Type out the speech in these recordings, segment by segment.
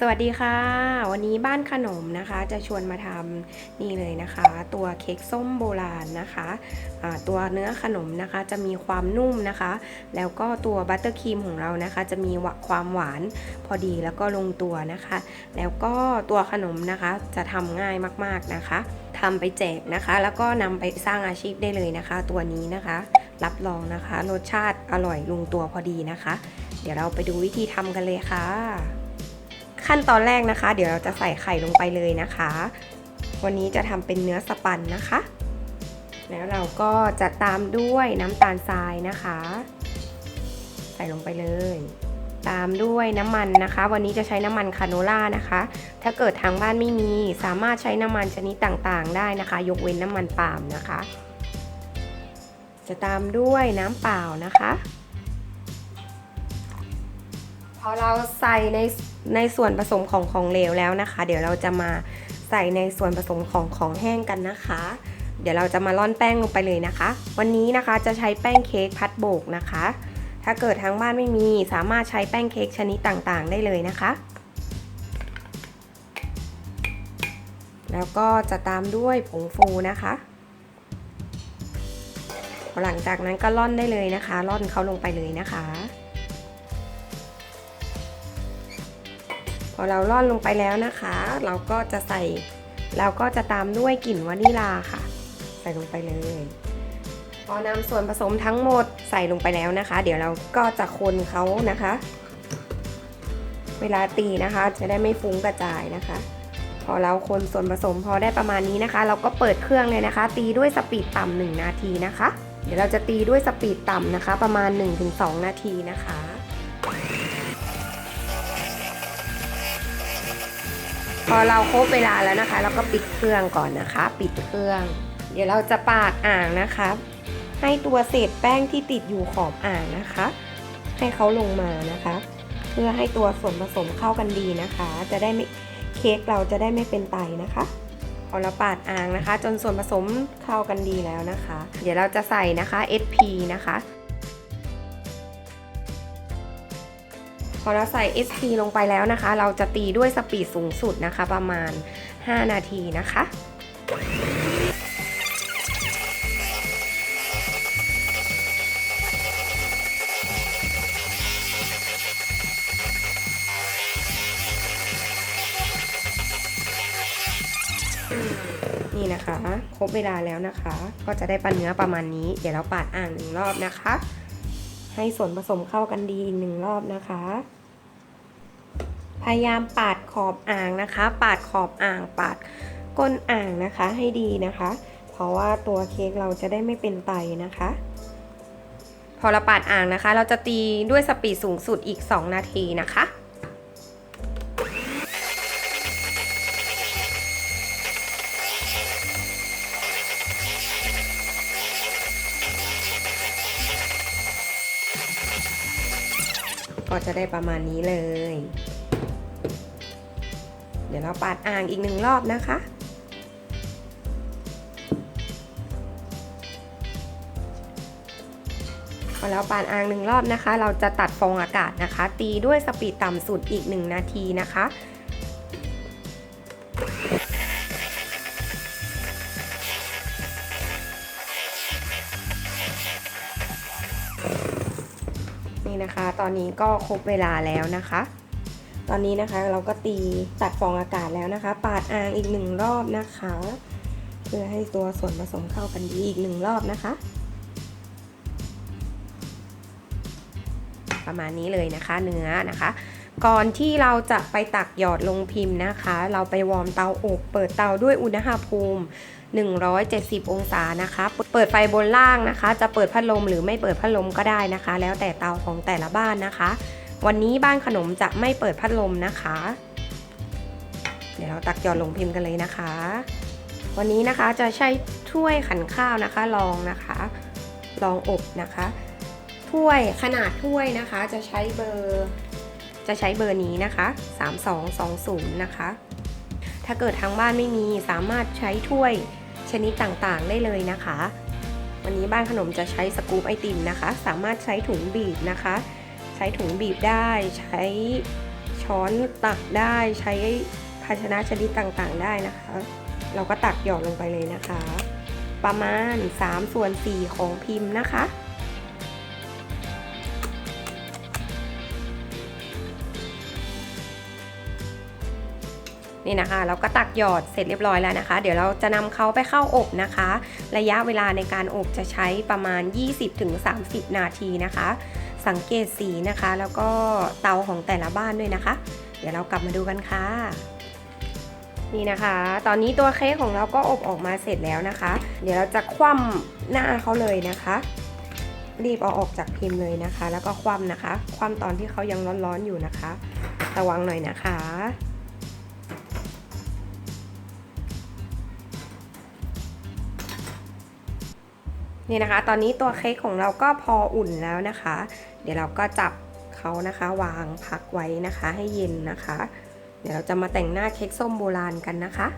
สวัสดีค่ะ วันนี้บ้านขนมนะคะ จะชวนมาทำนี่เลยนะคะ ตัวเค้กส้มโบราณนะคะอ่าตัวเนื้อขนมนะคะจะมีความนุ่มนะคะ แล้วก็ตัวบัตเตอร์ครีมของเรานะคะ จะมีความหวานพอดีแล้วก็ลงตัวนะคะ แล้วก็ตัวขนมนะคะจะทำง่ายมากๆนะคะทำไปแจกนะคะ แล้วก็นำไปสร้างอาชีพได้เลยนะคะ ตัวนี้นะคะ รับรองนะคะ รสชาติอร่อยลงตัวพอดีนะคะ เดี๋ยวเราไปดูวิธีทำกันเลยค่ะ ขั้นตอนแรกนะคะ เดี๋ยวเราจะใส่ไข่ลงไปเลยนะคะ วันนี้จะทำเป็นเนื้อสปันนะคะ แล้วเราก็จะตามด้วยน้ำตาลทรายนะคะ ใส่ลงไปเลย ตามด้วยน้ำมันนะคะ วันนี้จะใช้น้ำมันคาโนล่านะคะ ถ้าเกิดทางบ้านไม่มีสามารถใช้น้ำมันชนิดต่างๆ ได้นะคะ ยกเว้นน้ำมันปาล์มนะคะ จะตามด้วยน้ำเปล่านะคะ พอเราใส่ในในส่วนผสมของของเหลวแล้วนะคะ เดี๋ยวเราจะมาใส่ในส่วนผสมของของแห้งกันนะคะ เดี๋ยวเราจะมาร่อนแป้งลงไปเลยนะคะ วันนี้นะคะจะใช้แป้งเค้กพัดโบกนะคะ ถ้าเกิดทางบ้านไม่มีสามารถใช้แป้งเค้กชนิดต่างๆ ได้เลยนะคะ แล้วก็จะตามด้วยผงฟูนะคะ หลังจากนั้นก็ร่อนได้เลยนะคะร่อนเขาลงไปเลยนะคะ พอเราร่อนลงไปแล้วนะคะ เราก็จะใส่เราก็จะตามด้วยกลิ่นวานิลาค่ะ ใส่ลงไปเลย พอนำส่วนผสมทั้งหมดใส่ลงไปแล้วนะคะ เดี๋ยวเราก็จะคนเขานะคะ เวลาตีนะคะ จะได้ไม่ฟุ้งกระจายนะคะ พอเราคนส่วนผสมพอได้ประมาณนี้นะคะ เราก็เปิดเครื่องเลยนะคะ ตีด้วยสปีดต่ำ1นาทีนะคะ เดี๋ยวเราจะตีด้วยสปีดต่ำนะคะ ประมาณ 1-2 นาทีนะคะ พอเราครบเวลาแล้วนะคะ เราก็ปิดเครื่องก่อนนะคะ ปิดเครื่อง เดี๋ยวเราจะปาดอ่างนะคะ ให้ตัวเศษแป้งที่ติดอยู่ขอบอ่างนะคะ ให้เขาลงมานะคะ เพื่อให้ตัวส่วนผสมเข้ากันดีนะคะ จะได้ไม่เค้กเราจะได้ไม่เป็นไตนะคะพอเราปาดอ่างนะคะ จนส่วนผสมเข้ากันดีแล้วนะคะ เดี๋ยวเราจะใส่นะคะ SP นะคะ พอเราใส่ SP ลงไปแล้วนะคะ เราจะตีด้วยสปีดสูงสุดนะคะ ประมาณ 5 นาทีนะคะนี่นะคะ ครบเวลาแล้วนะคะ ก็จะได้ปันเนื้อประมาณนี้ เดี๋ยวเราปาดอ่างหนึ่งรอบนะคะ ให้ส่วนผสมเข้ากันดีอีกหนึ่งรอบนะคะ พยายามปาดขอบอ่างนะคะ ปาดขอบอ่าง ปาดก้นอ่างนะคะให้ดีนะคะ เพราะว่าตัวเค้กเราจะได้ไม่เป็นไตนะคะ พอเราปาดอ่างนะคะ เราจะตีด้วยสปีดสูงสุดอีก 2 นาทีนะคะ ก็จะได้ประมาณนี้เลย เดี๋ยวเราปาดอ่างอีกหนึ่งรอบนะคะ พอเราปาดอ่างหนึ่งรอบนะคะ เราจะตัดฟองอากาศนะคะ ตีด้วยสปีดต่ำสุดอีก1นาทีนะคะ นะคะ ตอนนี้ก็ครบเวลาแล้วนะคะ ตอนนี้นะคะเราก็ตีตัดฟองอากาศแล้วนะคะ ปาดอ่างอีกหนึ่งรอบนะคะ เพื่อให้ตัวส่วนผสมเข้ากันดีอีกหนึ่งรอบนะคะ ประมาณนี้เลยนะคะเนื้อนะคะ ก่อนที่เราจะไปตักหยอดลงพิมพ์นะคะ เราไปวอร์มเตาอบ เปิดเตาด้วยอุณหภูมิ 170 องศานะคะ เปิดไฟบนล่างนะคะ จะเปิดพัดลมหรือไม่เปิดพัดลมก็ได้นะคะ แล้วแต่เตาของแต่ละบ้านนะคะ วันนี้บ้านขนมจะไม่เปิดพัดลมนะคะ เดี๋ยวเราตักหยอดลงพิมพ์กันเลยนะคะ วันนี้นะคะจะใช้ถ้วยขันข้าวนะคะรองนะคะ รองอบนะคะ ถ้วยขนาดถ้วยนะคะจะใช้เบอร์ จะใช้เบอร์นี้นะคะ 3220 นะคะ ถ้าเกิดทางบ้านไม่มีสามารถใช้ถ้วยชนิดต่างๆได้เลยนะคะ วันนี้บ้านขนมจะใช้สกู๊ปไอติมนะคะ สามารถใช้ถุงบีบนะคะ ใช้ถุงบีบได้ ใช้ช้อนตักได้ ใช้ภาชนะชนิดต่างๆได้นะคะ เราก็ตักหยอดลงไปเลยนะคะ ประมาณ3ส่วน4ของพิมพ์นะคะ นี่นะคะเราก็ตักหยอดเสร็จเรียบร้อยแล้วนะคะ เดี๋ยวเราจะนำเขาไปเข้าอบนะคะ ระยะเวลาในการอบจะใช้ประมาณ 20-30 นาทีนะคะ สังเกตสีนะคะ แล้วก็เตาของแต่ละบ้านด้วยนะคะ เดี๋ยวเรากลับมาดูกันค่ะนี่นะคะ ตอนนี้ตัวเค้กของเราก็อบออกมาเสร็จแล้วนะคะ เดี๋ยวเราจะคว่ำหน้าเขาเลยนะคะ รีบเอาออกจากพิมพ์เลยนะคะ แล้วก็คว่ำนะคะ คว่ำตอนที่เขายังร้อนๆอยู่นะคะ ระวังหน่อยนะคะ นี่นะคะ ตอนนี้ตัวเค้กของเราก็พออุ่นแล้วนะคะ เดี๋ยวเราก็จับเขานะคะ วางพักไว้นะคะให้เย็นนะคะ เดี๋ยวเราจะมาแต่งหน้าเค้กส้มโบราณกันนะคะ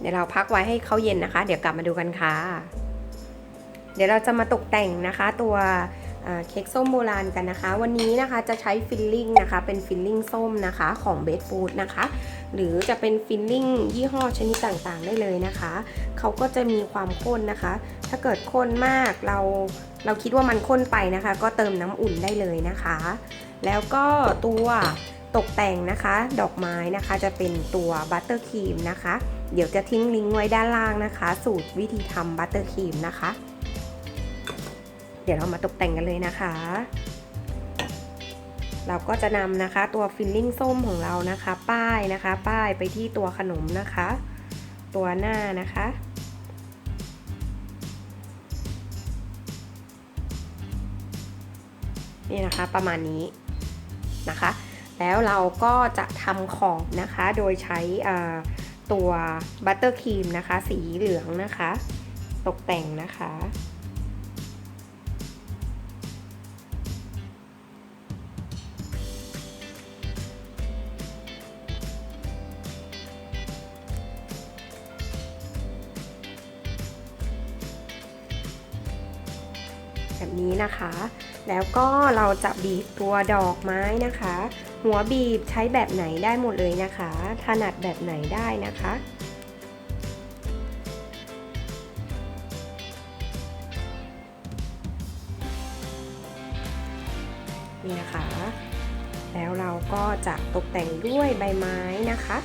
เดี๋ยวเราพักไว้ให้เขาเย็นนะคะ เดี๋ยวกลับมาดูกันค่ะ เดี๋ยวเราจะมาตกแต่งนะคะ ตัว เค้กส้มโบราณกันนะคะ วันนี้นะคะจะใช้ฟิลลิ่งนะคะ เป็นฟิลลิ่งส้มนะคะของเบสฟูดนะคะ หรือจะเป็นฟิลลิ่งยี่ห้อชนิดต่างๆ ได้เลยนะคะ เขาก็จะมีความข้นนะคะ ถ้าเกิดข้นมากเราเราคิดว่ามันข้นไปนะคะ ก็เติมน้ำอุ่นได้เลยนะคะ แล้วก็ตัวตกแต่งนะคะ ดอกไม้นะคะจะเป็นตัวบัตเตอร์ครีมนะคะ เดี๋ยวจะทิ้งลิงก์ไว้ด้านล่างนะคะ สูตรวิธีทำบัตเตอร์ครีมนะคะ เดี๋ยวเรามาตกแต่งกันเลยนะคะ เราก็จะนำนะคะตัวฟิลลิ่งส้มของเรานะคะ ป้ายนะคะ ป้ายไปที่ตัวขนมนะคะ ตัวหน้านะคะนี่นะคะประมาณนี้นะคะ แล้วเราก็จะทำขอบนะคะโดยใช้ตัวบัตเตอร์ครีมนะคะ สีเหลืองนะคะ ตกแต่งนะคะ นี้นะคะ แล้วก็เราจะบีบตัวดอกไม้นะคะ หัวบีบใช้แบบไหนได้หมดเลยนะคะ ถนัดแบบไหนได้นะคะนี่นะคะ แล้วเราก็จะตกแต่งด้วยใบไม้นะคะ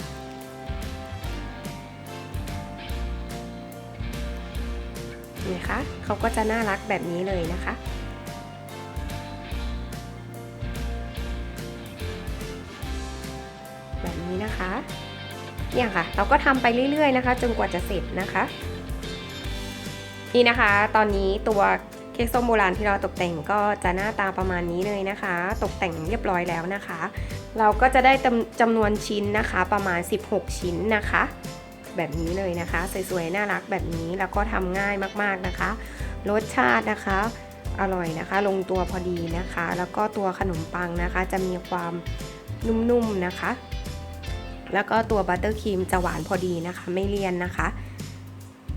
นี่นะคะเขาก็จะน่ารักแบบนี้เลยนะคะ แบบนี้นะคะเนี่ยค่ะ เราก็ทำไปเรื่อยๆนะคะ จนกว่าจะเสร็จนะคะ นี่นะคะ ตอนนี้ตัวเค้กส้มโบราณที่เราตกแต่งก็จะหน้าตาประมาณนี้เลยนะคะ ตกแต่งเรียบร้อยแล้วนะคะ เราก็จะได้จำจำนวนชิ้นนะคะประมาณ 16 ชิ้นนะคะ แบบนี้เลยนะคะ สวยๆ น่ารักแบบนี้แล้วก็ทำง่ายมากๆนะคะ รสชาตินะคะ อร่อยนะคะ ลงตัวพอดีนะคะ แล้วก็ตัวขนมปังนะคะ จะมีความนุ่มๆนะคะ แล้วก็ตัวบัตเตอร์ครีมจะหวานพอดีนะคะ ไม่เลี่ยนนะคะ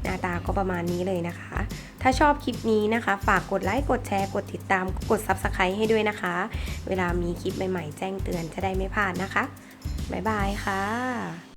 หน้าตาก็ประมาณนี้เลยนะคะ ถ้าชอบคลิปนี้นะคะ ฝากกดไลค์ กดแชร์ กดติดตาม กด Subscribe ให้ด้วยนะคะ เวลามีคลิปใหม่ๆ แจ้งเตือนจะได้ไม่พลาดนะคะ บ๊ายบายค่ะ